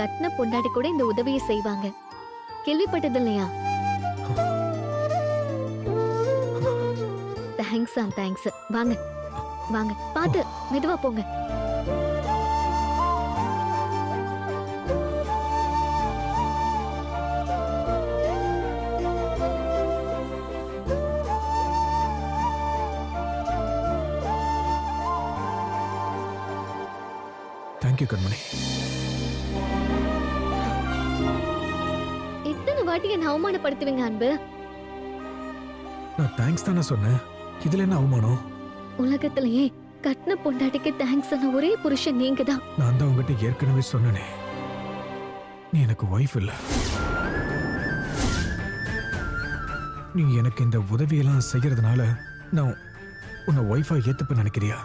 கட்டின பொண்டாட்டி கூட இந்த உதவியை செய்வாங்க. கேள்விப்பட்டது இல்லையா? தேங்க்ஸ் ஆ தேங்க்ஸ் வாங்க வாங்க பார்த்து மெதுவா போங்க. தேங்க்யூ கண்மணி. வாட்டி என்ன அவமானப்படுத்துவீங்க அன்பு. நான் தேங்க்ஸ் தானே சொன்னேன். இதுல என்ன அவமானம்? உலகத்திலேயே கட்டின பொண்டாட்டிக்கு தேங்க்ஸ் சொன்ன ஒரே புருஷன் நீங்க தான் நான் தான் உங்ககிட்ட ஏற்கனவே சொன்னனே. நீ எனக்கு ஒய்ஃப் இல்ல. நீ எனக்கு இந்த உதவியெல்லாம் செய்யறதுனால நான் உன்னை ஒய்ஃபா ஏத்துப்ப நினைக்கிறியா?